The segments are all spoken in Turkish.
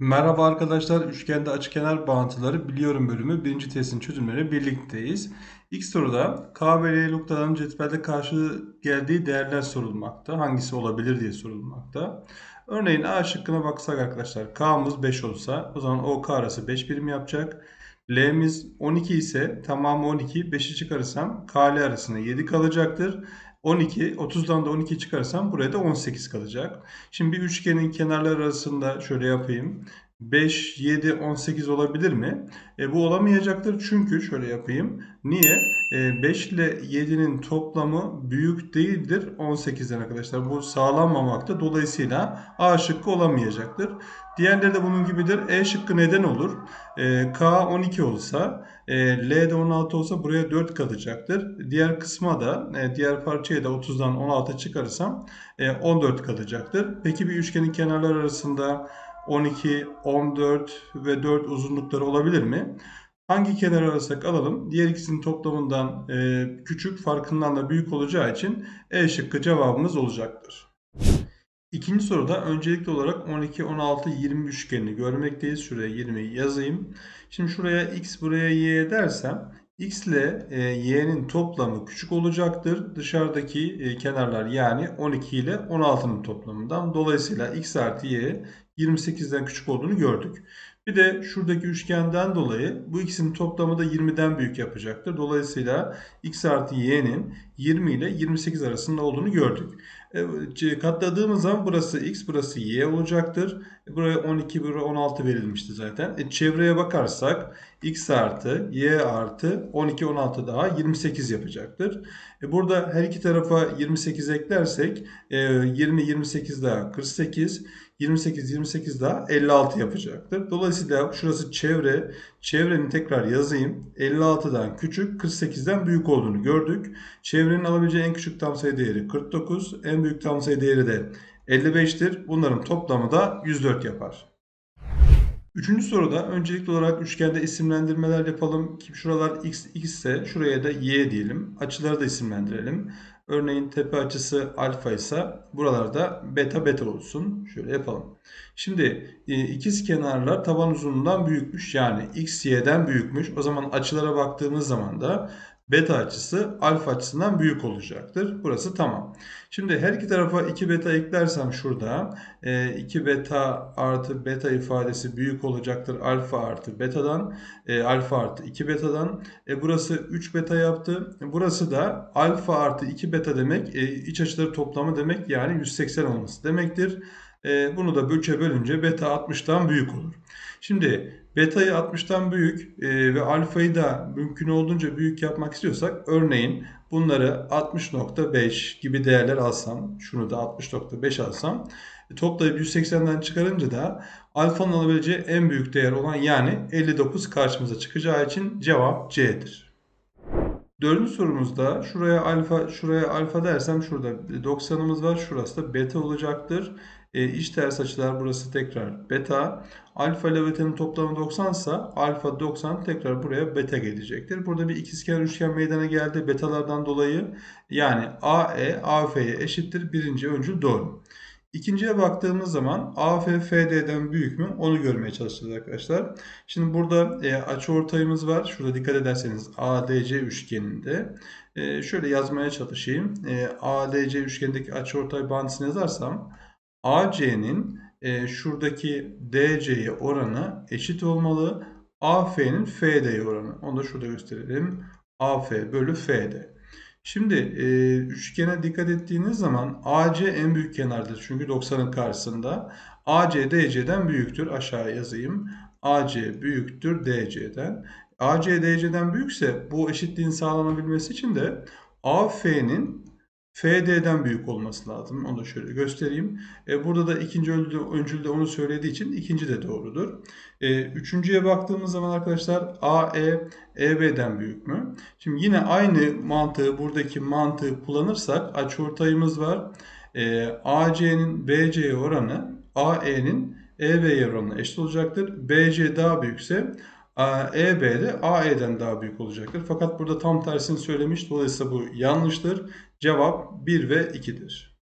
Merhaba arkadaşlar, üçgende açıkenar bağıntıları biliyorum bölümü birinci testin çözümleri birlikteyiz. İlk soruda K ve L noktalarının cetvelde karşı geldiği değerler sorulmakta. Hangisi olabilir diye sorulmakta. Örneğin A şıkkına baksak arkadaşlar K'mız 5 olsa o zaman OK arası 5 birim yapacak. L'miz 12 ise tamamı 12, 5'i çıkarırsam KL arasında 7 kalacaktır. 12, 30'dan da 12 çıkarsam buraya da 18 kalacak. Şimdi bir üçgenin kenarları arasında şöyle yapayım. 5, 7, 18 olabilir mi? E, bu olamayacaktır çünkü şöyle yapayım. Niye? E, 5 ile 7'nin toplamı büyük değildir 18'den arkadaşlar. Bu sağlanmamakta. Dolayısıyla A şıkkı olamayacaktır. Diğerleri de bunun gibidir. E şıkkı neden olur? E, K 12 olsa, e, L de 16 olsa buraya 4 kalacaktır. Diğer kısma da, e, diğer parçaya da 30'dan 16 çıkarırsam e, 14 kalacaktır. Peki bir üçgenin kenarlar arasında 12, 14 ve 4 uzunlukları olabilir mi? Hangi kenar alırsak alalım diğer ikisinin toplamından e, küçük farkından da büyük olacağı için E şıkkı cevabımız olacaktır. İkinci soruda öncelikli olarak 12, 16, 20 üçgenini görmekteyiz. Şuraya 20'yi yazayım. Şimdi şuraya x buraya y dersem x ile e, y'nin toplamı küçük olacaktır. Dışarıdaki e, kenarlar yani 12 ile 16'nın toplamından. Dolayısıyla x artı y 28'den küçük olduğunu gördük. Bir de şuradaki üçgenden dolayı bu ikisinin toplamı da 20'den büyük yapacaktır. Dolayısıyla x artı y'nin 20 ile 28 arasında olduğunu gördük. E, katladığımız zaman burası x, burası y olacaktır. E, buraya 12, buraya 16 verilmişti zaten. E, çevreye bakarsak x artı y artı 12, 16 daha 28 yapacaktır. E, burada her iki tarafa 28 eklersek e, 20, 28 daha 48, 28, 28 daha 56 yapacaktır. Dolayısıyla şurası çevre. Çevrenin tekrar yazayım. 56'dan küçük, 48'den büyük olduğunu gördük. Çevrenin alabileceği en küçük tam sayı değeri 49. En büyük tam sayı değeri de 55'tir. Bunların toplamı da 104 yapar. Üçüncü soruda öncelikli olarak üçgende isimlendirmeler yapalım. Şuralar x, x ise şuraya da y diyelim. Açıları da isimlendirelim. Örneğin tepe açısı alfa ise buralarda beta beta olsun. Şöyle yapalım. Şimdi e, ikiz kenarlar taban uzunluğundan büyükmüş. Yani x y'den büyükmüş. O zaman açılara baktığımız zaman da beta açısı alfa açısından büyük olacaktır. Burası tamam. Şimdi her iki tarafa 2 beta eklersem şurada 2 e, beta artı beta ifadesi büyük olacaktır alfa artı betadan. E, alfa artı 2 betadan. E, burası 3 beta yaptı. Burası da alfa artı 2 beta demek iç açıları toplamı demek yani 180 olması demektir. Bunu da bölçe bölünce beta 60'tan büyük olur. Şimdi beta'yı 60'tan büyük e, ve alfayı da mümkün olduğunca büyük yapmak istiyorsak örneğin bunları 60.5 gibi değerler alsam şunu da 60.5 alsam e, toplayıp 180'den çıkarınca da alfanın alabileceği en büyük değer olan yani 59 karşımıza çıkacağı için cevap C'dir. Dördüncü sorumuzda şuraya alfa şuraya alfa dersem şurada 90'ımız var. Şurası da beta olacaktır. E, iç ters açılar burası tekrar beta. Alfa ile beta'nın toplamı 90 ise alfa 90 tekrar buraya beta gelecektir. Burada bir ikizkenar üçgen meydana geldi betalardan dolayı. Yani AE AF'ye eşittir. Birinci öncül doğru. İkinciye baktığımız zaman AF FD'den büyük mü onu görmeye çalışacağız arkadaşlar. Şimdi burada e, açıortayımız var. Şurada dikkat ederseniz ADC üçgeninde. E, şöyle yazmaya çalışayım. E, ADC üçgenindeki açıortay bağıntısını yazarsam AC'nin e, şuradaki DC'ye oranı eşit olmalı. AF'nin FD'ye oranı. Onu da şurada gösterelim. AF bölü FD. Şimdi e, üçgene dikkat ettiğiniz zaman AC en büyük kenardır. Çünkü 90'ın karşısında. AC DC'den büyüktür. Aşağı yazayım. AC büyüktür DC'den. AC DC'den büyükse bu eşitliğin sağlanabilmesi için de AF'nin FD'den büyük olması lazım. Onu da şöyle göstereyim. E, burada da ikinci öncülde onu söylediği için ikinci de doğrudur. E, üçüncüye baktığımız zaman arkadaşlar AE EB'den büyük mü? Şimdi yine aynı mantığı buradaki mantığı kullanırsak açıortayımız var. E, AC'nin BC'ye oranı AE'nin EB'ye oranı eşit olacaktır. BC daha büyükse EB de AE'den daha büyük olacaktır. Fakat burada tam tersini söylemiş. Dolayısıyla bu yanlıştır. Cevap 1 ve 2'dir.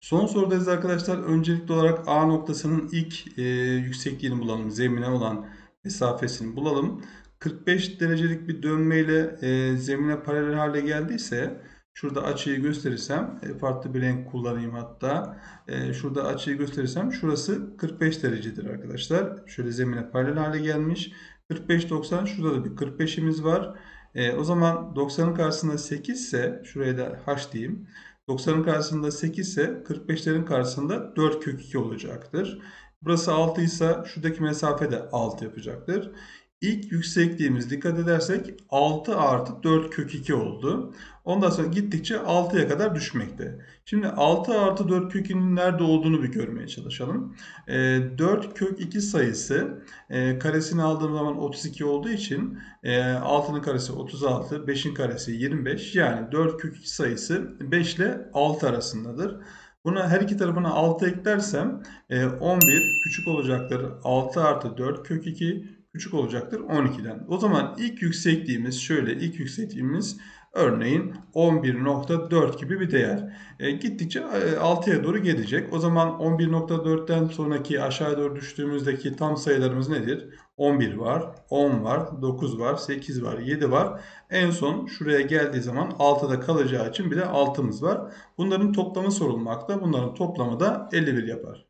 Son sorudayız arkadaşlar. Öncelikli olarak A noktasının ilk e, yüksekliğini bulalım. Zemine olan mesafesini bulalım. 45 derecelik bir dönmeyle e, zemine paralel hale geldiyse şurada açıyı gösterirsem e, farklı bir renk kullanayım hatta. E, şurada açıyı gösterirsem şurası 45 derecedir arkadaşlar. Şöyle zemine paralel hale gelmiş. 45-90 şurada da bir 45'imiz var. E, o zaman 90'ın karşısında 8 ise şuraya da h diyeyim. 90'ın karşısında 8 ise 45'lerin karşısında 4 kök 2 olacaktır. Burası 6 ise şuradaki mesafe de 6 yapacaktır. İlk yüksekliğimiz dikkat edersek 6 artı 4 kök 2 oldu. Ondan sonra gittikçe 6'ya kadar düşmekte. Şimdi 6 artı 4 kök 2'nin nerede olduğunu bir görmeye çalışalım. E, 4 kök 2 sayısı e, karesini aldığım zaman 32 olduğu için e, 6'nın karesi 36, 5'in karesi 25. Yani 4 kök 2 sayısı 5 ile 6 arasındadır. Buna her iki tarafına 6 eklersem e, 11 küçük olacaktır. 6 artı 4 kök 2 küçük olacaktır 12'den. O zaman ilk yüksekliğimiz şöyle ilk yüksekliğimiz örneğin 11.4 gibi bir değer. E, gittikçe e, 6'ya doğru gelecek. O zaman 11.4'ten sonraki aşağı doğru düştüğümüzdeki tam sayılarımız nedir? 11 var, 10 var, 9 var, 8 var, 7 var. En son şuraya geldiği zaman 6'da kalacağı için bir de 6'mız var. Bunların toplamı sorulmakta. Bunların toplamı da 51 yapar.